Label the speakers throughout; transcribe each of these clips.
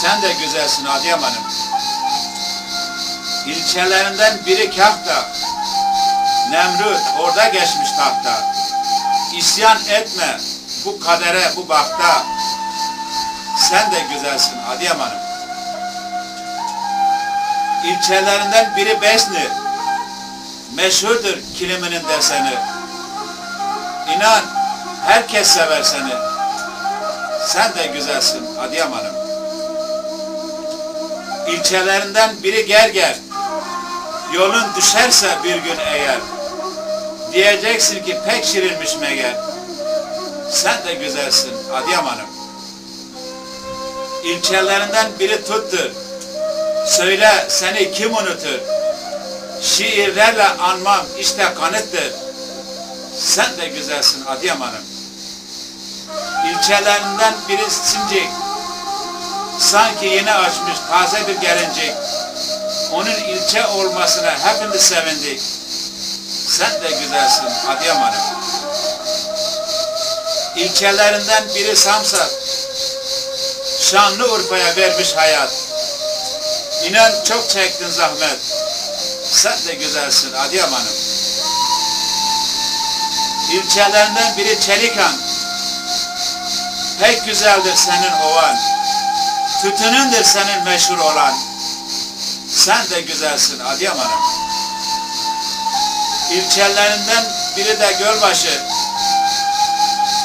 Speaker 1: Sen de güzelsin Adıyaman'ım. İlçelerinden biri Kahta. Nemrut orada geçmiş tahta. İsyan etme bu kadere bu bakta. Sen de güzelsin Adıyaman'ım. İlçelerinden biri Besni. Meşhurdur kiliminin deseni. İnan herkes sever seni. Sen de güzelsin Adıyaman'ım. İlçelerinden biri Gerger. Yolun düşerse bir gün eğer. Diyeceksin ki pek şirinmiş meğer. Sen de güzelsin Adıyaman'ım. İlçelerinden biri Tuttur. Söyle seni kim unutur? Şiirlerle anmam işte kanıttır. Sen de güzelsin Adıyaman'ım. İlçelerinden biri Sincik. Sanki yeni açmış taze bir gelincik. Onun ilçe olmasına hepimiz sevindik. Sen de güzelsin Adıyaman'ım. İlçelerinden biri Samsak. Şanlıurfa'ya vermiş hayat. İnan çok çektin zahmet. Sen de güzelsin Adıyaman'ım. İlçelerinden biri Çelikan. Pek güzeldir senin ovan. Tütünündür senin meşhur olan. Sen de güzelsin Adıyaman'ım. İlçelerinden biri de Gölbaşı.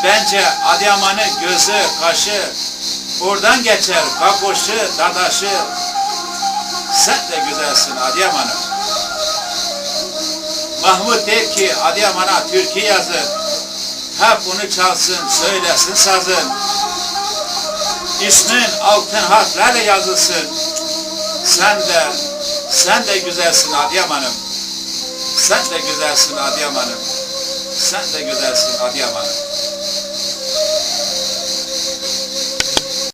Speaker 1: Bence Adıyaman'ın gözü, kaşı, oradan geçer Bakoşu, Dadaşı. Sen de güzelsin Adıyaman'ım. Mahmut der ki Adıyaman'a türkü yazın. Hep bunu çalsın, söylesin sazın. İsmin altın harflerle yazılsın. Sen de, sen de güzelsin Adıyaman'ım. Sen de güzelsin Adıyaman'ım. Sen de güzelsin Adıyaman'ım.